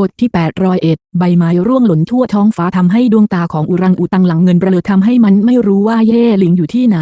บทที่ 801 ใบไม้ร่วงหล่นทั่วท้องฟ้าทำให้ดวงตาของอุรังอุตังหลังเงินเบลอทำให้มันไม่รู้ว่าเย่หลิงอยู่ที่ไหน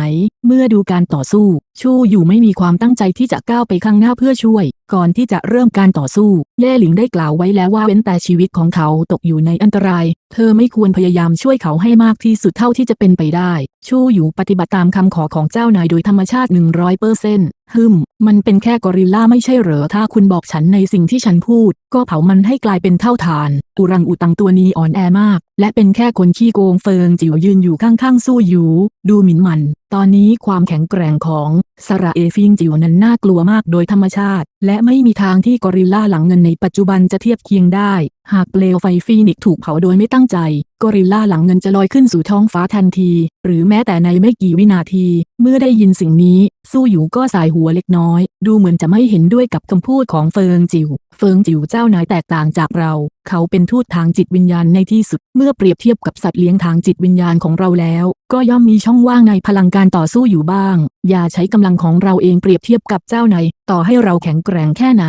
เมื่อดูการต่อสู้ ชูอยู่ไม่มีความตั้งใจที่จะก้าวไปข้างหน้าเพื่อช่วย ก่อนที่จะเริ่มการต่อสู้ เย่หลิงได้กล่าวไว้แล้วว่าเว้นแต่ชีวิตของเขาตกอยู่ในอันตราย เธอไม่ควรพยายามช่วยเขาให้มากที่สุดเท่าที่จะเป็นไปได้ ชูอยู่ปฏิบัติตามคำขอของเจ้านายโดยธรรมชาติ 100เปอร์เซ็นต์ฮึม มันเป็นแค่กอริลลาไม่ใช่เหรอ ถ้าคุณบอกฉันในสิ่งที่ฉันพูด ก็เผามันให้กลายเป็นเท่าฐาน อุรังอุตังตัวนี้อ่อนแอมาก และเป็นแค่คนขี้โกงเฟิงจิ๋วยืนอยู่ข้างๆสู้อยู่ดูหมิ่นมัน ตอนนี้ความแข็งแกร่งของสระเอฟิงจิวนั้นน่ากลัวมากโดยธรรมชาติ และไม่มีทางที่กอริลลาหลังเงินในปัจจุบันจะเทียบเคียงได้ หากเปลวไฟฟีนิกซ์ถูกเผาโดยไม่ตั้งใจ กอริลลาหลังเงินจะลอยขึ้นสู่ท้องฟ้าทันที หรือแม้แต่ในไม่กี่วินาที เมื่อได้ยินสิ่งนี้ สู้อยู่ก็สายหัวเล็กน้อย ดูเหมือนจะไม่เห็นด้วยกับคำพูดของเฟิงจิว เฟิงจิวเจ้านายแตกต่างจากเรา เขาเป็นทูตทางจิตวิญญาณในที่สุด เมื่อเปรียบเทียบกับสัตว์เลี้ยงทางจิตวิญญาณของเราแล้ว ก็ย่อมมีช่องว่างในพลังการต่อสู้อยู่บ้างอย่าใช้กำลังของเราเองเปรียบเทียบกับเจ้านายต่อให้เราแข็งแกร่งแค่ไหน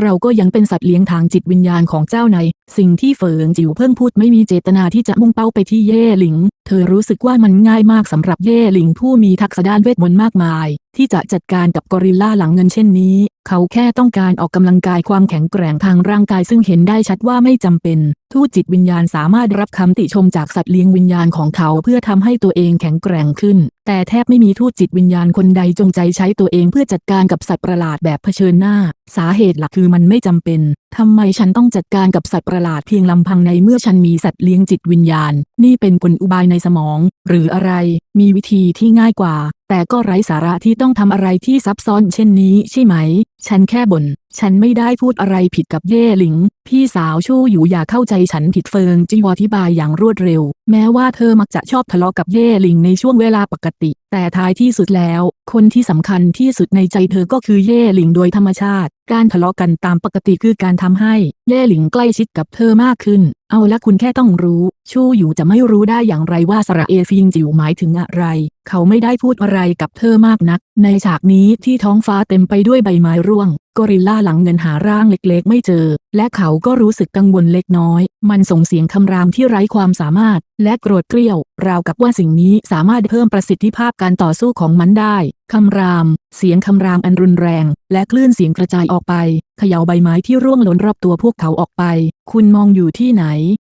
เราก็ยังเป็นสัตว์เลี้ยงทางจิตวิญญาณของเจ้านายสิ่งที่เฟิงจิวเพิ่งพูดไม่มีเจตนาที่จะมุ่งเป้าไปที่เย่หลิง เธอรู้สึกว่ามันง่ายมากสำหรับเย่หลิงผู้มีทักษะด้านเวทมนต์มากมาย ที่จะจัดการกับกอริลลาหลังเงินเช่นนี้ เขาแค่ต้องการออกกำลังกายความแข็งแกร่งทางร่างกายซึ่งเห็นได้ชัดว่าไม่จำเป็น ทูตจิตวิญญาณสามารถรับคำติชมจากสัตว์เลี้ยงวิญญาณของเขาเพื่อทำให้ตัวเองแข็งแกร่งขึ้น แต่แทบไม่มีทูตจิตวิญญาณคนใดจงใจใช้ตัวเองเพื่อจัดการกับสัตว์ประหลาดแบบเผชิญหน้า สาเหตุหลักคือมันไม่จำเป็นทำไมฉันต้องจัดการกับสัตว์ประหลาดเพียงลำพังในเมื่อฉันมีสัตว์เลี้ยงจิตวิญญาณ นี่เป็นกลอุบายในสมอง หรืออะไร มีวิธีที่ง่ายกว่า แต่ก็ไร้สาระที่ต้องทำอะไรที่ซับซ้อนเช่นนี้ใช่ไหม ฉันแค่บน่น ฉันไม่ได้พูดอะไรผิดกับเย่หลิง พี่สาวชู่อยู่อย่าเข้าใจฉันผิดเฟิงจิวอธิบายอย่างรวดเร็ว แม้ว่าเธอมักจะชอบทะเลาะกับเย่หลิงในช่วงเวลาปกติ แต่ท้ายที่สุดแล้ว คนที่สำคัญที่สุดในใจเธอก็คือเย่หลิงโดยธรรมชาติการทะเลาะกันตามปกติคือการทำให้เย่หลิงใกล้ชิดกับเธอมากขึ้น เอาละคุณแค่ต้องรู้ ชู่อยู่จะไม่รู้ได้อย่างไรว่าสระเอฟิงจิ๋วหมายถึงอะไร เขาไม่ได้พูดอะไรกับเธอมากนัก ในฉากนี้ที่ท้องฟ้าเต็มไปด้วยใบไม้ร่วง กอริลลาหลังเงินหาร่างเล็กๆ ไม่เจอ และเขาก็รู้สึกกังวลเล็กน้อย มันส่งเสียงคำรามที่ไร้ความสามารถ และโกรธเกรี้ยว ราวกับว่าสิ่งนี้สามารถเพิ่มประสิทธิภาพการต่อสู้ของมันได้คำราม เสียงคำรามอันรุนแรง และคลื่นเสียงกระจายออกไป เขย่าใบไม้ที่ร่วงหล่นรอบตัวพวกเขาออกไป คุณมองอยู่ที่ไหน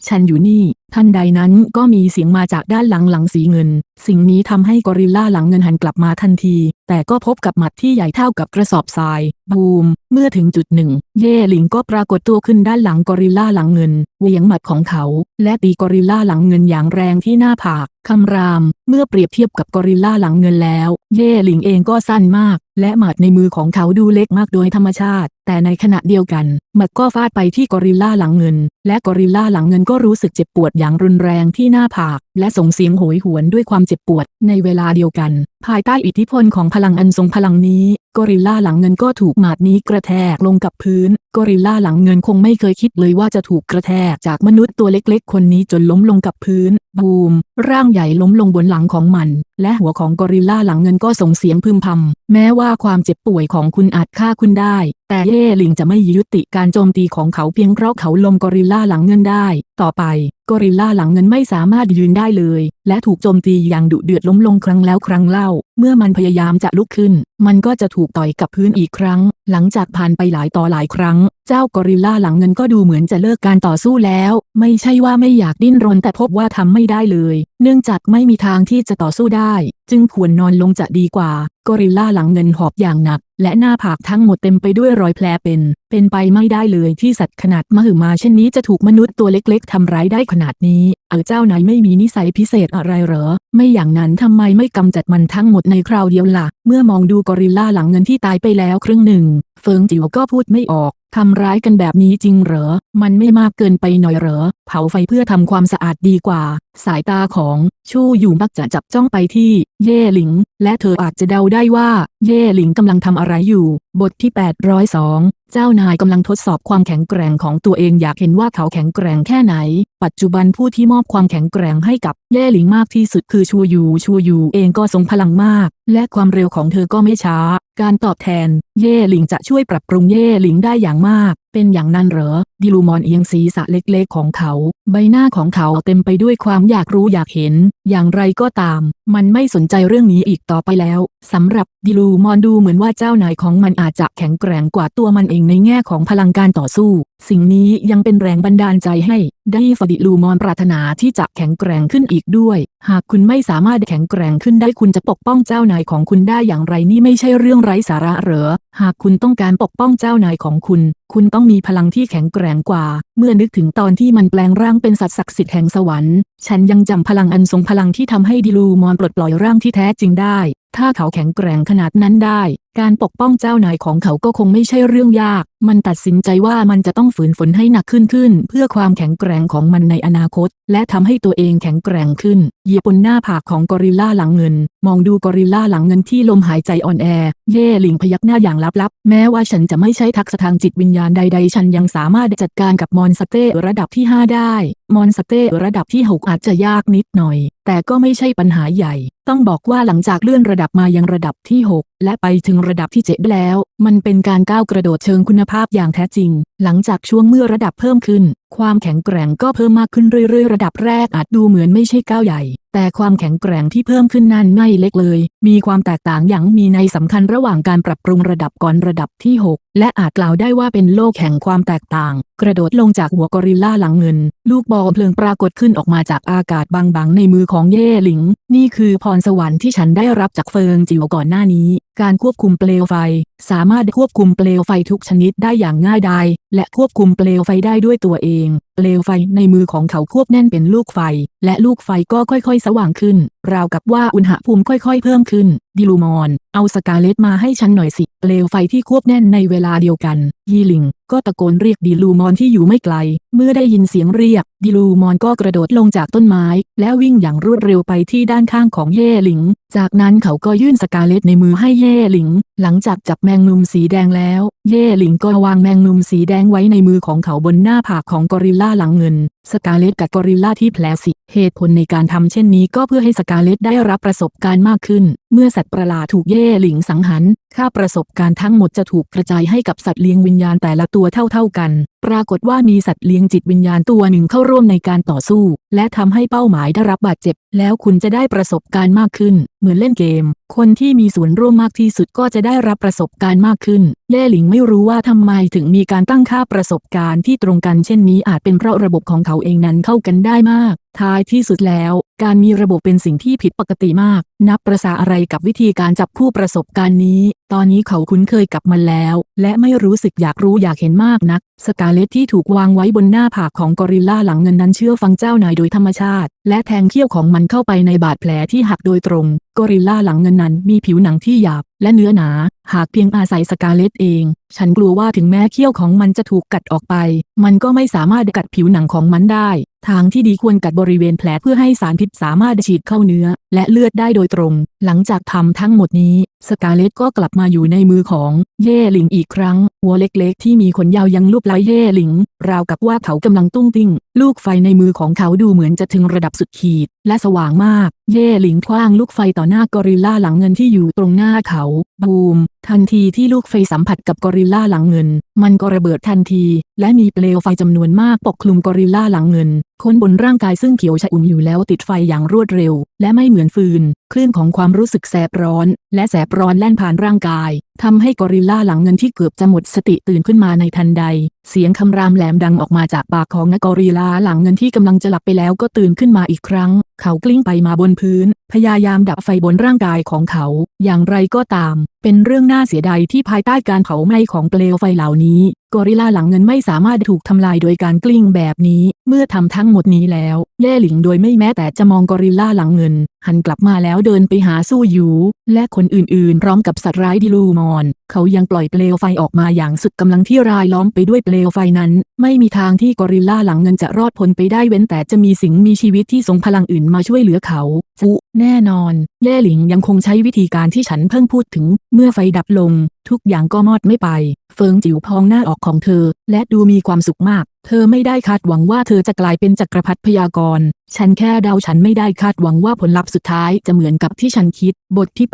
ฉันอยู่นี่ ทันใดนั้นก็มีเสียงมาจากด้านหลังหลังสีเงิน สิ่งนี้ทำให้กอริลลาหลังเงินหันกลับมาทันที แต่ก็พบกับหมัดที่ใหญ่เท่ากับกระสอบทรายบูม เมื่อถึงจุดหนึ่ง เย่หลิงก็ปรากฏตัวขึ้นด้านหลังกอริลลาหลังเงินเวียงหมัดของเขา และตีกอริลลาหลังเงินอย่างแรงที่หน้าผากคำราม เมื่อเปรียบเทียบกับกอริลลาหลังเงินแล้ว เย่หลิงเองก็สั้นมาก และหมัดในมือของเขาดูเล็กมากโดยธรรมชาติ แต่ในขณะเดียวกันหมัดก็ฟาดไปที่กอริลลาหลังเงิน และกอริลลาหลังเงินก็รู้สึกเจ็บปวดอย่างรุนแรงที่หน้าผาก และส่งเสียงโหยหวนด้วยความเจ็บปวด ในเวลาเดียวกัน ภายใต้อิทธิพลของพลังอันทรงพลังนี้กอริลลาหลังเงินก็ถูกหมัดนี้กระแทกลงกับพื้นกอริลลาหลังเงินคงไม่เคยคิดเลยว่าจะถูกกระแทกจากมนุษย์ตัวเล็กๆ คนนี้จนล้มลงกับพื้น บูม ร่างใหญ่ล้มลงบนหลังของมัน และหัวของกอริลลาหลังเงินก็ส่งเสียงพึมพำแม้ว่าความเจ็บป่วยของคุณอาจฆ่าคุณได้ แต่เย่หลิงจะไม่ยุติการโจมตีของเขาเพียงเพราะเขาลมกอริลลาหลังเงินได้ ต่อไปกอริลลาหลังเงินไม่สามารถยืนได้เลย และถูกโจมตีอย่างดุเดือดล้มลงครั้งแล้วครั้งเล่า เมื่อมันพยายามจะลุกขึ้น มันก็จะถูกต่อยกับพื้นอีกครั้งหลังจากผ่านไปหลายต่อหลายครั้ง เจ้ากอริลลาหลังเงินก็ดูเหมือนจะเลิกการต่อสู้แล้ว ไม่ใช่ว่าไม่อยากดิ้นรนแต่พบว่าทำไม่ได้เลย เนื่องจากไม่มีทางที่จะต่อสู้ได้ จึงควรนอนลงจะดีกว่า กอริลลาหลังเงินหอบอย่างหนัก และหน้าผากทั้งหมดเต็มไปด้วยรอยแผลเป็น เป็นไปไม่ได้เลยที่สัตว์ขนาดมหึมาเช่นนี้จะถูกมนุษย์ตัวเล็กๆทำร้ายได้ขนาดนี้ เออเจ้านายไม่มีนิสัยพิเศษอะไรเหรอ ไม่อย่างนั้นทำไมไม่กำจัดมันทั้งหมดในคราวเดียวล่ะ เมื่อมองดูกอริลลาหลังเงินที่ตายไปแล้วครึ่งหนึ่ง เฟิงจิ๋วก็พูดไม่ออก ทำร้ายกันแบบนี้จริงเหรอ มันไม่มากเกินไปหน่อยเหรอ เผาไฟเพื่อทำความสะอาดดีกว่า สายตาของชู่อยู่มักจะจับจ้องไปที่ เย่หลิง และเธออาจจะเดาได้ว่า เย่หลิงกำลังทำอะไรอยู่ บทที่ 802 เจ้านายกำลังทดสอบความแข็งแกร่งของตัวเองอยากเห็นว่าเขาแข็งแกร่งแค่ไหน ปัจจุบันผู้ที่มอบความแข็งแกร่งให้กับเย่หลิงมากที่สุดคือชัวยูชัวยูเองก็ทรงพลังมาก และความเร็วของเธอก็ไม่ช้า การตอบแทน เย่หลิงจะช่วยปรับปรุงเย่หลิงได้อย่างมาก เป็นอย่างนั้นเหรอ ดิลูมอนเอียงศีรษะเล็กๆของเขา ใบหน้าของเขาเต็มไปด้วยความอยากรู้อยากเห็น อย่างไรก็ตาม มันไม่สนใจเรื่องนี้อีกต่อไปแล้ว สำหรับดิลูมอนดูเหมือนว่าเจ้านายของมันอาจจะแข็งแกร่งกว่าตัวมันเองในแง่ของพลังการต่อสู้ สิ่งนี้ยังเป็นแรงบันดาลใจให้ได้ฟดิลูมอนปรารถนาที่จะแข็งแกร่งขึ้นอีกด้วย หากคุณไม่สามารถแข็งแกร่งขึ้นได้คุณจะปกป้องเจ้านายของคุณได้อย่างไรนี่ไม่ใช่เรื่องไร้สาระเหรอ หากคุณต้องการปกป้องเจ้านายของคุณ คุณต้องมีพลังที่แข็งแกร่งกว่า เมื่อนึกถึงตอนที่มันแปลงร่างเป็นสัตว์ศักดิ์สิทธิ์แห่งสวรรค์ ฉันยังจำพลังอันทรงพลังที่ทำให้ดิลูมอนปลดปล่อยร่างที่แท้จริงได้ ถ้าเขาแข็งแกร่งขนาดนั้นได้ การปกป้องเจ้านายของเขาก็คงไม่ใช่เรื่องยาก มันตัดสินใจว่ามันจะต้องฝืนฝนให้หนักขึ้นขึ้น เพื่อความแข็งแกร่งของมันในอนาคต และทำให้ตัวเองแข็งแกร่งขึ้นเหยียบบนหน้าผากของกอริลลาหลังเงิน มองดูกอริลลาหลังเงินที่ลมหายใจอ่อนแอ เย่หลิงพยักหน้าอย่างลับๆ แม้ว่าฉันจะไม่ใช้ทักษะทางจิตวิญญาณใดๆ ฉันยังสามารถจัดการกับมอนสเตอร์ระดับที่ 5 ได้ มอนสเตอร์ระดับที่ 6 อาจจะยากนิดหน่อย แต่ก็ไม่ใช่ปัญหาใหญ่ ต้องบอกว่าหลังจากเลื่อนระดับมายังระดับที่ 6 และไปถึงระดับที่ 7 แล้ว มันเป็นการก้าวกระโดดเชิงคุณภาพอย่างแท้จริง หลังจากช่วงเมื่อระดับเพิ่มขึ้น ความแข็งแกร่งก็เพิ่มมากขึ้นเรื่อยๆ ระดับแรกอาจดูเหมือนไม่ใช่ก้าวใหญ่ แต่ความแข็งแกร่งที่เพิ่มขึ้นนั้นไม่เล็กเลย มีความแตกต่างอย่างมีในสำคัญระหว่างการปรับปรุงระดับก่อนระดับที่ 6 และอาจกล่าวได้ว่าเป็นโลกแห่งความแตกต่าง กระโดดลงจากหัวกอริลลาหลังเงิน ลูกบอลเพลิงปรากฏขึ้นออกมาจากอากาศบางๆ ในมือของเย่หลิง นี่คือพรสวรรค์ที่ฉันได้รับจากเฟิงจิ๋วก่อนหน้านี้ การควบคุมเปลวไฟ สามารถควบคุมเปลวไฟทุกชนิดได้อย่างง่ายดายและควบคุมเปลวไฟได้ด้วยตัวเองเปลวไฟในมือของเขาควบแน่นเป็นลูกไฟ และลูกไฟก็ค่อยๆ สว่างขึ้น ราวกับว่าอุณหภูมิค่อยๆ เพิ่มขึ้น ดิลูมอน เอาสกาเลตมาให้ฉันหน่อยสิ เปลวไฟที่ควบแน่นในเวลาเดียวกัน ยีหลิง ก็ตะโกนเรียกดิลูมอนที่อยู่ไม่ไกล เมื่อได้ยินเสียงเรียก ดิลูมอนก็กระโดดลงจากต้นไม้ แล้ววิ่งอย่างรวดเร็วไปที่ด้านข้างของเย่หลิง จากนั้นเขาก็ยื่นสกาเลตในมือให้เย่หลิง หลังจากจับแมงมุมสีแดงแล้ว เย่หลิงก็วางแมงมุมสีแดงไว้ในมือของเขาบนหน้าผากของกอริลลาหลังเงิน สกาเลตกับกอริลลาที่แผลสิ เหตุผลในการทำเช่นนี้ก็เพื่อให้สกาเลตได้รับประสบการณ์มากขึ้น เมื่อสัตว์ประหลาดถูกเย่หลิงสังหาร ค่าประสบการณ์ทั้งหมดจะถูกกระจายให้กับสัตว์เลี้ยงวิญญาณแต่ละตัวเท่า ๆกัน ปรากฏว่ามีสัตว์เลี้ยงจิตวิญญาณตัวหนึ่งเข้าร่วมในการต่อสู้ และทำให้เป้าหมายได้รับบาดเจ็บ แล้วคุณจะได้ประสบการณ์มากขึ้น เหมือนเล่นเกม คนที่มีส่วนร่วมมากที่สุดก็จะได้รับประสบการณ์มากขึ้นเล่หลิงไม่รู้ว่าทำไมถึงมีการตั้งค่าประสบการณ์ที่ตรงกันเช่นนี้อาจเป็นเพราะระบบของเขาเองนั้นเข้ากันได้มาก ท้ายที่สุดแล้ว การมีระบบเป็นสิ่งที่ผิดปกติมาก นับประสาอะไรกับวิธีการจับคู่ประสบการณ์นี้ ตอนนี้เขาคุ้นเคยกับมันแล้ว และไม่รู้สึกอยากรู้อยากเห็นมากนัก สกาเลตที่ถูกวางไว้บนหน้าผากของกอริลลาหลังเงินนั้นเชื่อฟังเจ้านายโดยธรรมชาติ และแทงเขี้ยวของมันเข้าไปในบาดแผลที่หักโดยตรง กอริลลาหลังเงินนั้นมีผิวหนังที่หยาบและเนื้อหนา หากเพียงอาศัยสกาเลตเอง ฉันกลัวว่าถึงแม้เขี้ยวของมันจะถูกกัดออกไป มันก็ไม่สามารถกัดผิวหนังของมันได้ ทางที่ดีควรกัดบริเวณแผลเพื่อให้สารพิษสามารถฉีดเข้าเนื้อ และเลือดได้โดยตรง หลังจากทำทั้งหมดนี้ สกาเลตก็กลับมาอยู่ในมือของ เย่หลิงอีกครั้ง หัวเล็กๆ ที่มีขนยาวยังลูบไล้เย่หลิง ราวกับว่าเขากำลังตุ้งติ้ง ลูกไฟในมือของเขาดูเหมือนจะถึงระดับสุดขีด และสว่างมาก เย่หลิงคว้างลูกไฟต่อหน้ากอริลลาหลังเงินที่อยู่ตรงหน้าเขา บูม ทันทีที่ลูกไฟสัมผัสกับกอริลลาหลังเงิน มันก็ระเบิดทันที และมีเปลวไฟจำนวนมากปกคลุมกอริลลาหลังเงินคนบนร่างกายซึ่งเขียวชอุ่มอยู่แล้วติดไฟอย่างรวดเร็ว และไม่เหมือนฟืน คลื่นของความรู้สึกแสบร้อน และแสบร้อนแล่นผ่านร่างกาย ทำให้กอริลลาหลังเงินที่เกือบจะหมดสติตื่นขึ้นมาในทันใดเสียงคำรามแหลมดังออกมาจากปากของนกอริลาหลังเงินที่กำลังจะหลับไปแล้วก็ตื่นขึ้นมาอีกครั้ง เขากลิ้งไปมาบนพื้น พยายามดับไฟบนร่างกายของเขา อย่างไรก็ตาม เป็นเรื่องน่าเสียดายที่ภายใต้การเผาไหม้ของเปลวไฟเหล่านี้ กอริลาหลังเงินไม่สามารถถูกทำลายโดยการกลิ้งแบบนี้ เมื่อทำทั้งหมดนี้แล้ว แย่หลิงโดยไม่แม้แต่จะมองกอริลาหลังเงิน หันกลับมาแล้วเดินไปหาสู้หยูและคนอื่นๆ พร้อมกับสัตว์ร้ายดิลูมอน เขายังปล่อยเปลวไฟออกมาอย่างสุดกำลังที่รายล้อมไปด้วยเปลวไฟนั้น ไม่มีทางที่กอริลลาหลังเงินจะรอดพ้นไปได้เว้นแต่จะมีสิ่งมีชีวิตที่ทรงพลังอื่นมาช่วยเหลือเขาฟุแน่นอน แย่หลิงยังคงใช้วิธีการที่ฉันเพิ่งพูดถึง เมื่อไฟดับลง ทุกอย่างก็มอดไม่ไป เฟิงจิ๋วพองหน้าออกของเธอ และดูมีความสุขมาก เธอไม่ได้คาดหวังว่าเธอจะกลายเป็นจักรพรรดิพยากรณ์ ฉันแค่เดาฉันไม่ได้คาดหวังว่าผลลัพธ์สุดท้ายจะเหมือนกับที่ฉันคิด บทที่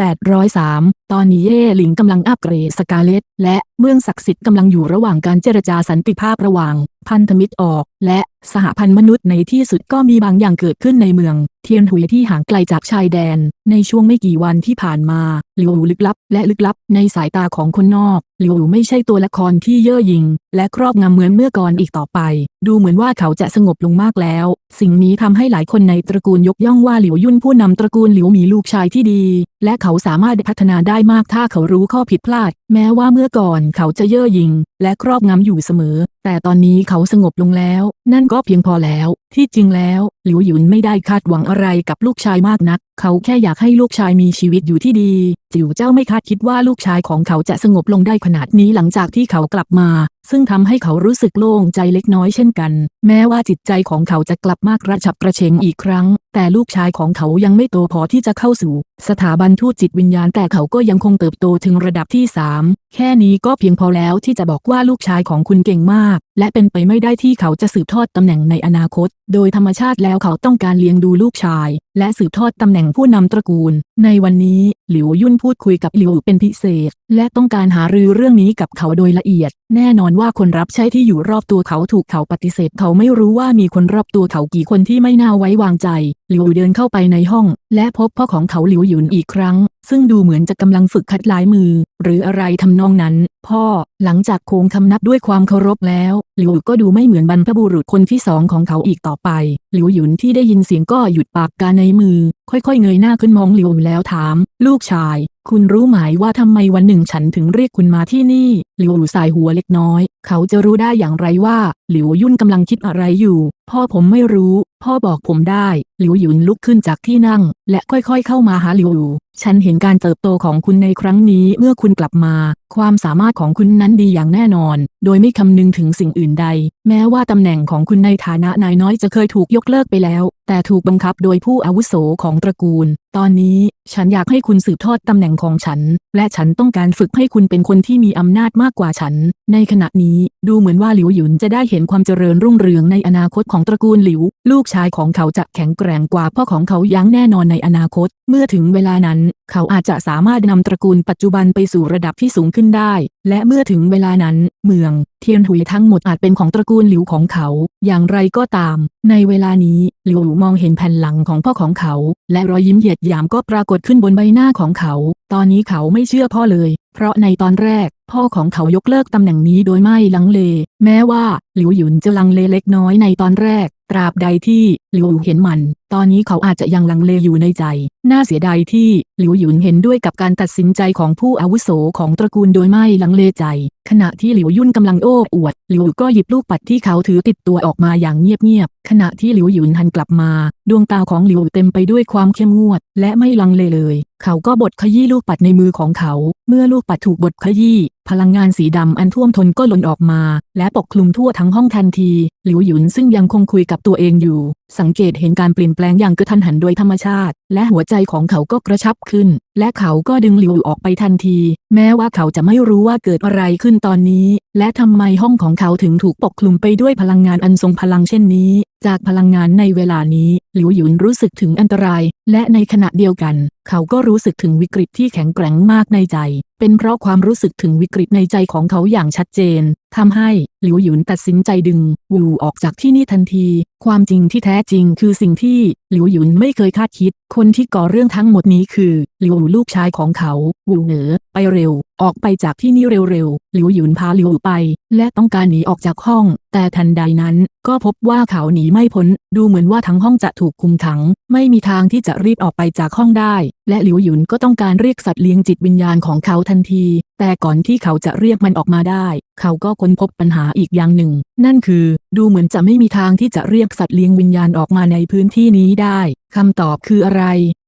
803 ตอนนี้เย่หลิงกำลังอัปเกรดสกาเลตและเมืองศักดิ์สิทธิ์กำลังอยู่ระหว่างการเจรจาสันติภาพระหว่าง พันธมิตรออก และสหพันธ์มนุษย์ในที่สุดก็มีบางอย่างเกิดขึ้นในเมือง เทียนหุยที่ห่างไกลจากชายแดน ในช่วงไม่กี่วันที่ผ่านมาหลิวลึกลับ และลึกลับ ในสายตาของคนนอกหลิวไม่ใช่ตัวละครที่เย่อหยิ่งและครอบงำเหมือนเมื่อก่อนอีกต่อไป ดูเหมือนว่าเขาจะสงบลงมากแล้วสิ่งนี้ทำให้หลายคนในตระกูลยกย่องว่าหลิวยุ่นผู้นำตระกูลหลิวมีลูกชายที่ดี และเขาสามารถพัฒนาได้มากถ้าเขารู้ข้อผิดพลาด แม้ว่าเมื่อก่อนเขาจะเย่อหยิ่งและครอบงำอยู่เสมอ แต่ตอนนี้เขาสงบลงแล้ว นั่นก็เพียงพอแล้ว ที่จริงแล้ว หลิวหยุนไม่ได้คาดหวังอะไรกับลูกชายมากนัก เขาแค่อยากให้ลูกชายมีชีวิตอยู่ที่ดี จิ๋วเจ้าไม่คาดคิดว่าลูกชายของเขาจะสงบลงได้ขนาดนี้หลังจากที่เขากลับมา ซึ่งทำให้เขารู้สึกโล่งใจเล็กน้อยเช่นกัน แม้ว่าจิตใจของเขาจะกลับมากระฉับกระเฉงอีกครั้ง แต่ลูกชายของเขายังไม่โตพอที่จะเข้าสู่ สถาบันทูตจิตวิญญาณแต่เขาก็ยังคงเติบโตถึงระดับที่ 3 แค่นี้ก็เพียงพอแล้วที่จะบอกว่าลูกชายของคุณเก่งมาก และเป็นไปไม่ได้ที่เขาจะสืบทอดตำแหน่งในอนาคต โดยธรรมชาติแล้วเขาต้องการเลี้ยงดูลูกชาย และสืบทอดตำแหน่งผู้นำตระกูล ในวันนี้ หลิวยุ่นพูดคุยกับหลิวเป็นพิเศษ และต้องการหารือเรื่องนี้กับเขาโดยละเอียด แน่นอนว่าคนรับใช้ที่อยู่รอบตัวเขาถูกเขาปฏิเสธ เขาไม่รู้ว่ามีคนรอบตัวเขากี่คนที่ไม่น่าไว้วางใจ หลิวเดินเข้าไปในห้อง และพบพ่อของเขาหลิวหยุนอีกครั้ง ซึ่งดูเหมือนจะกำลังฝึกคัดลายมือ หรืออะไรทำนองนั้น พ่อ หลังจากโค้งคำนับด้วยความเคารพแล้ว หลิวก็ดูไม่เหมือนบรรพบุรุษคนที่สองของเขาอีกต่อไป หลิวหยุนที่ได้ยินเสียงก็หยุดปากกาในมือ ค่อยๆ เงยหน้าขึ้นมองหลิวแล้วถาม ลูกชาย คุณรู้ไหมว่าทำไมวันหนึ่งฉันถึงเรียกคุณมาที่นี่ หลิวอู่สายหัวเล็กน้อย เขาจะรู้ได้อย่างไรว่า หลิวยุ่นกำลังคิดอะไรอยู่ พ่อผมไม่รู้ พ่อบอกผมได้ หลิวหยุนลุกขึ้นจากที่นั่ง และค่อยๆ เข้ามาหาหลิวอู่ฉันเห็นการเติบโตของคุณในครั้งนี้เมื่อคุณกลับมา ความสามารถของคุณนั้นดีอย่างแน่นอน โดยไม่คำนึงถึงสิ่งอื่นใด แม้ว่าตำแหน่งของคุณในฐานะนายน้อยจะเคยถูกยกเลิกไปแล้ว แต่ถูกบังคับโดยผู้อาวุโสของตระกูล ตอนนี้ ฉันอยากให้คุณสืบทอดตำแหน่งของฉัน และฉันต้องการฝึกให้คุณเป็นคนที่มีอำนาจมากกว่าฉัน ในขณะนี้ดูเหมือนว่าหลิวหยุนจะได้เห็นความเจริญรุ่งเรืองในอนาคตของตระกูลหลิว ลูกชายของเขาจะแข็งแกร่งกว่าพ่อของเขาอย่างแน่นอนในอนาคต เมื่อถึงเวลานั้น เขาอาจจะสามารถนำตระกูลปัจจุบันไปสู่ระดับที่สูงขึ้นได้ และเมื่อถึงเวลานั้น เมือง เทียนหุยทั้งหมดอาจเป็นของตระกูลหลิวของเขา อย่างไรก็ตาม ในเวลานี้หลิวมองเห็นแผ่นหลังของพ่อของเขา และรอยยิ้มเหยียดหยามก็ปรากฏขึ้นบนใบหน้าของเขา ตอนนี้เขาไม่เชื่อพ่อเลย เพราะในตอนแรก พ่อของเขายกเลิกตำแหน่งนี้โดยไม่ลังเล แม้ว่าหลิวหยุนจะลังเลเล็กน้อยในตอนแรก ตราบใดที่หลิวเห็นมันตอนนี้เขาอาจจะยังลังเลอยู่ในใจ น่าเสียดายที่หลิวหยุนเห็นด้วยกับการตัดสินใจของผู้อาวุโสของตระกูลโดยไม่ลังเลใจ ขณะที่หลิวยุ่นกำลังโอ้อวด หลิวก็หยิบลูกปัดที่เขาถือติดตัวออกมาอย่างเงียบๆ ขณะที่หลิวหยุนหันกลับมา ดวงตาของหลิวเต็มไปด้วยความเข้มงวด และไม่ลังเลเลย เขาก็บดขยี้ลูกปัดในมือของเขา เมื่อลูกปัดถูกบดขยี้พลังงานสีดำอันท่วมท้นก็หล่นออกมา และปกคลุมทั่วทั้งห้องทันที หลิวหยุนซึ่งยังคงคุยกับตัวเองอยู่ สังเกตเห็นการเปลี่ยนแปลงอย่างกระทันหันโดยธรรมชาติ และหัวใจของเขาก็กระชับขึ้น และเขาก็ดึงหลิวออกไปทันที แม้ว่าเขาจะไม่รู้ว่าเกิดอะไรขึ้นตอนนี้ และทำไมห้องของเขาถึงถูกปกคลุมไปด้วยพลังงานอันทรงพลังเช่นนี้ จากพลังงานในเวลานี้หลิวหยุนรู้สึกถึงอันตราย และในขณะเดียวกัน เขาก็รู้สึกถึงวิกฤตที่แข็งแกร่งมากในใจ เป็นเพราะความรู้สึกถึงวิกฤตในใจของเขาอย่างชัดเจนทำให้หลิวหยุนตัดสินใจดึง วูออกจากที่นี่ทันที ความจริงที่แท้จริงคือสิ่งที่หลิวหยุนไม่เคยคาดคิด คนที่ก่อเรื่องทั้งหมดนี้คือหลิวลูกชายของเขาวูเหนือไปเร็ว ออกไปจากที่นี่เร็วๆหลิวหยุนพาหลิวไป และต้องการหนีออกจากห้อง แต่ทันใดนั้น ก็พบว่าเขาหนีไม่พ้น ดูเหมือนว่าทั้งห้องจะถูกคุมขัง ไม่มีทางที่จะรีบออกไปจากห้องได้ และหลิวหยุนก็ต้องการเรียกสัตว์เลี้ยงจิตวิญญาณของเขาทันที แต่ก่อนที่เขาจะเรียกมันออกมาได้ เขาก็ค้นพบปัญหาอีกอย่างหนึ่ง นั่นคือ ดูเหมือนจะไม่มีทางที่จะเรียกสัตว์เลี้ยงวิญญาณออกมาในพื้นที่นี้ได้คำตอบคืออะไร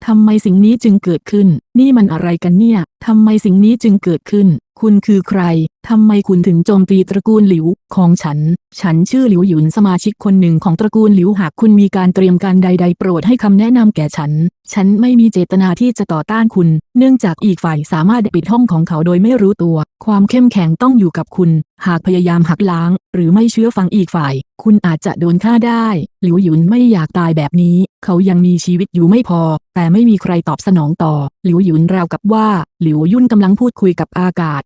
ทำไมสิ่งนี้จึงเกิดขึ้น นี่มันอะไรกันเนี่ย ทำไมสิ่งนี้จึงเกิดขึ้น คุณคือใคร ทำไมคุณถึงโจมตีตระกูลหลิว ของฉัน ฉันชื่อหลิวหยุนสมาชิกคนหนึ่งของตระกูลหลิวหากคุณมีการเตรียมการใด ๆ โปรดให้คำแนะนำแก่ฉัน ฉันไม่มีเจตนาที่จะต่อต้านคุณ เนื่องจากอีกฝ่ายสามารถปิดห้องของเขาโดยไม่รู้ตัว ความเข้มแข็งต้องอยู่กับคุณ หากพยายามหักล้าง หรือไม่เชื่อฟังอีกฝ่าย คุณอาจจะโดนฆ่าได้ หลิวหยุนไม่อยากตายแบบนี้ เขายังมีชีวิตอยู่ไม่พอ แต่ไม่มีใครตอบสนองต่อ หลิวหยุนราวกับว่า หลิวยุ่นกำลังพูดคุยกับอากาศ